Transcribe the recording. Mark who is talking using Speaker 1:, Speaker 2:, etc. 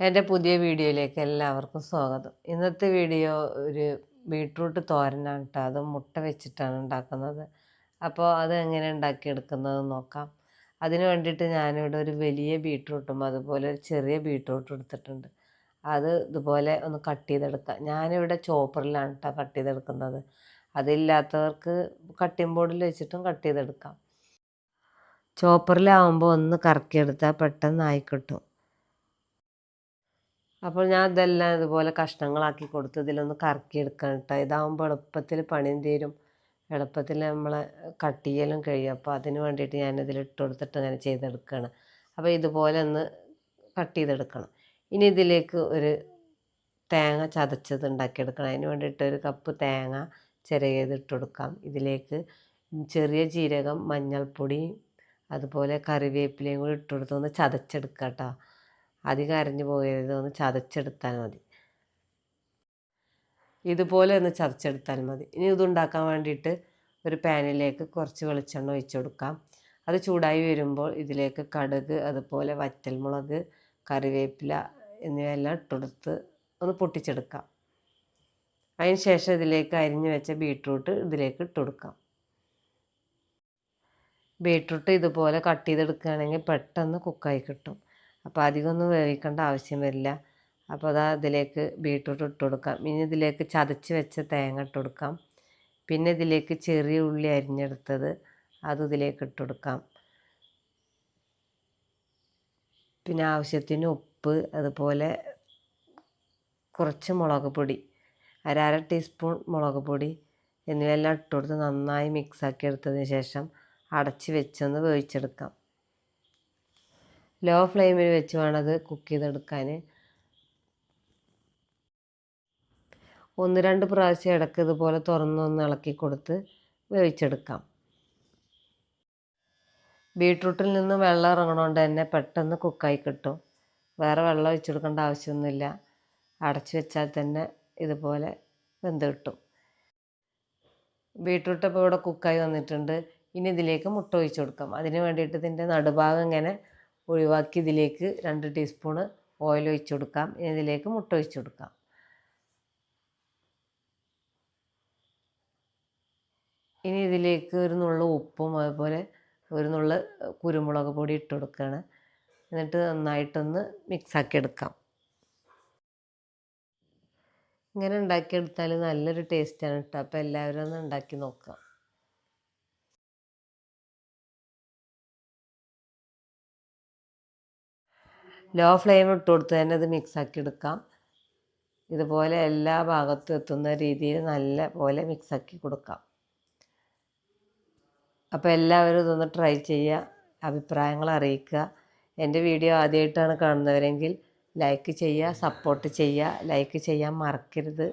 Speaker 1: എന്റെ പുതിയ വീഡിയോയിലേക്ക് എല്ലാവർക്കും സ്വാഗതം. ഇന്നത്തെ വീഡിയോ ഒരു ബീട്രൂട്ട് തോരനാണ് കേട്ടോ. അത് മുട്ട വെച്ചിട്ടാണ് ഉണ്ടാക്കുന്നത്. അപ്പോൾ അത് എങ്ങനെ ഉണ്ടാക്കിയെടുക്കുന്നത് നോക്കാം. അതിന് വേണ്ടിയിട്ട് ഞാനിവിടെ ഒരു വലിയ ബീട്രൂട്ടും അതുപോലെ ഒരു ചെറിയ ബീട്രൂട്ടും എടുത്തിട്ടുണ്ട്. അത് ഇതുപോലെ ഒന്ന് കട്ട് ചെയ്തെടുക്കാം. ഞാനിവിടെ ചോപ്പറിലാണ് കേട്ടോ കട്ട് ചെയ്തെടുക്കുന്നത്. അതില്ലാത്തവർക്ക് കട്ടിംഗ് ബോർഡിൽ വെച്ചിട്ടും കട്ട് ചെയ്തെടുക്കാം. ചോപ്പറിലാവുമ്പോൾ ഒന്ന് കറക്കിയെടുത്താൽ പെട്ടെന്ന് ആയി കിട്ടും. അപ്പോൾ ഞാൻ ഇതെല്ലാം ഇതുപോലെ കഷ്ണങ്ങളാക്കി കൊടുത്ത് ഇതിലൊന്ന് കറക്കിയെടുക്കാൻ കേട്ടോ ഇതാകുമ്പോൾ എളുപ്പത്തിൽ പണിയും തീരും എളുപ്പത്തിൽ നമ്മളെ കട്ട് ചെയ്യലും കഴിയും. അപ്പോൾ അതിന് വേണ്ടിയിട്ട് ഞാൻ ഇതിൽ ഇട്ട് കൊടുത്തിട്ട് അങ്ങനെ ചെയ്തെടുക്കുകയാണ് അപ്പോൾ ഇതുപോലെ ഒന്ന് കട്ട് ചെയ്തെടുക്കണം. ഇനി ഇതിലേക്ക് ഒരു തേങ്ങ ചതച്ചത് ഉണ്ടാക്കിയെടുക്കണം. അതിന് വേണ്ടിയിട്ട് ഒരു കപ്പ് തേങ്ങ ചിരകിയത് ഇട്ട് കൊടുക്കാം. ഇതിലേക്ക് ചെറിയ ജീരകം മഞ്ഞൾപ്പൊടി അതുപോലെ കറിവേപ്പിലയും കൂടി ഇട്ട് കൊടുത്തൊന്ന് ചതച്ചെടുക്കാം കേട്ടോ അധികം അരഞ്ഞു പോകരുത്. ഒന്ന് ചതച്ചെടുത്താൽ മതി. ഇതുപോലെ ഒന്ന് ചതച്ചെടുത്താൽ മതി. ഇനി ഇതുണ്ടാക്കാൻ വേണ്ടിയിട്ട് ഒരു പാനിലേക്ക് കുറച്ച് വെളിച്ചെണ്ണ ഒഴിച്ചു കൊടുക്കാം. അത് ചൂടായി വരുമ്പോൾ ഇതിലേക്ക് കടുക് അതുപോലെ വറ്റൽമുളക് കറിവേപ്പില എന്നിവയെല്ലാം ഇട്ടെടുത്ത് ഒന്ന് പൊട്ടിച്ചെടുക്കാം. അതിന് ശേഷം ഇതിലേക്ക് അരിഞ്ഞു വെച്ച ബീട്രൂട്ട് ഇതിലേക്ക് ഇട്ട് കൊടുക്കാം. ബീട്രൂട്ട് ഇതുപോലെ കട്ട് ചെയ്തെടുക്കുകയാണെങ്കിൽ പെട്ടെന്ന് കുക്കായി കിട്ടും. അപ്പോൾ അധികമൊന്നും വേവിക്കേണ്ട ആവശ്യം വരില്ല. അപ്പോൾ അതാ ഇതിലേക്ക് ബീട്രൂട്ട് ഇട്ട് കൊടുക്കാം. ഇനി ഇതിലേക്ക് ചതച്ച് വെച്ച തേങ്ങ ഇട്ട് കൊടുക്കാം. പിന്നെ ഇതിലേക്ക് ചെറിയ ഉള്ളി അരിഞ്ഞെടുത്തത് അത് ഇതിലേക്ക് ഇട്ട് കൊടുക്കാം. പിന്നെ ആവശ്യത്തിന് ഉപ്പ് അതുപോലെ കുറച്ച് മുളക് പൊടി അരര അര ടീസ്പൂൺ മുളക് പൊടി എന്നിവയെല്ലാം ഇട്ട് കൊടുത്ത് നന്നായി മിക്സാക്കി എടുത്തതിന് ശേഷം അടച്ച് വെച്ചൊന്ന് വേവിച്ചെടുക്കാം. ലോ ഫ്ലെയിമിൽ വെച്ച് വേണം അത് കുക്ക് ചെയ്തെടുക്കാൻ. ഒന്ന് രണ്ട് പ്രാവശ്യം ഇടയ്ക്ക് ഇതുപോലെ തുറന്നൊന്ന് ഇളക്കി കൊടുത്ത് വേവിച്ചെടുക്കാം. ബീട്രൂട്ടിൽ നിന്ന് വെള്ളം ഇറങ്ങണോണ്ട് തന്നെ പെട്ടെന്ന് കുക്കായി കിട്ടും. വേറെ വെള്ളം ഒഴിച്ചെടുക്കേണ്ട ആവശ്യമൊന്നുമില്ല. അടച്ചു വെച്ചാൽ തന്നെ ഇതുപോലെ വെന്ത് കിട്ടും. ബീട്രൂട്ട് ഇപ്പോൾ ഇവിടെ കുക്കായി വന്നിട്ടുണ്ട്. ഇനി ഇതിലേക്ക് മുട്ട ഒഴിച്ചു കൊടുക്കാം. അതിന് വേണ്ടിയിട്ട് ഇതിന്റെ നടുഭാഗം ഇങ്ങനെ ഒഴിവാക്കി ഇതിലേക്ക് രണ്ട് ടീസ്പൂണ് ഓയിൽ ഒഴിച്ചു കൊടുക്കാം. ഇതിലേക്ക് മുട്ട ഒഴിച്ചു കൊടുക്കാം. ഇനി ഇതിലേക്ക് ഒരു നുള്ള ഉപ്പും അതുപോലെ ഒരു നുള്ള കുരുമുളക് പൊടി ഇട്ട് കൊടുക്കുകയാണ്. എന്നിട്ട് നന്നായിട്ടൊന്ന് മിക്സാക്കി എടുക്കാം. ഇങ്ങനെ ഉണ്ടാക്കിയെടുത്താൽ നല്ലൊരു ടേസ്റ്റാണ് കേട്ടോ അപ്പോൾ എല്ലാവരും ഒന്ന് ഉണ്ടാക്കി നോക്കുക. ലോ ഫ്ലെയിം ഇട്ട് കൊടുത്ത് തന്നെ ഇത് മിക്സാക്കി എടുക്കാം. ഇതുപോലെ എല്ലാ ഭാഗത്തും എത്തുന്ന രീതിയിൽ നല്ല പോലെ മിക്സാക്കി കൊടുക്കാം. അപ്പോൾ എല്ലാവരും ഇതൊന്ന് ട്രൈ ചെയ്യുക അഭിപ്രായങ്ങൾ അറിയിക്കുക. എന്റെ വീഡിയോ ആദ്യമായിട്ടാണ് കാണുന്നവരെങ്കിൽ ലൈക്ക് ചെയ്യുക സപ്പോർട്ട് ചെയ്യുക ലൈക്ക് ചെയ്യാൻ മറക്കരുത്.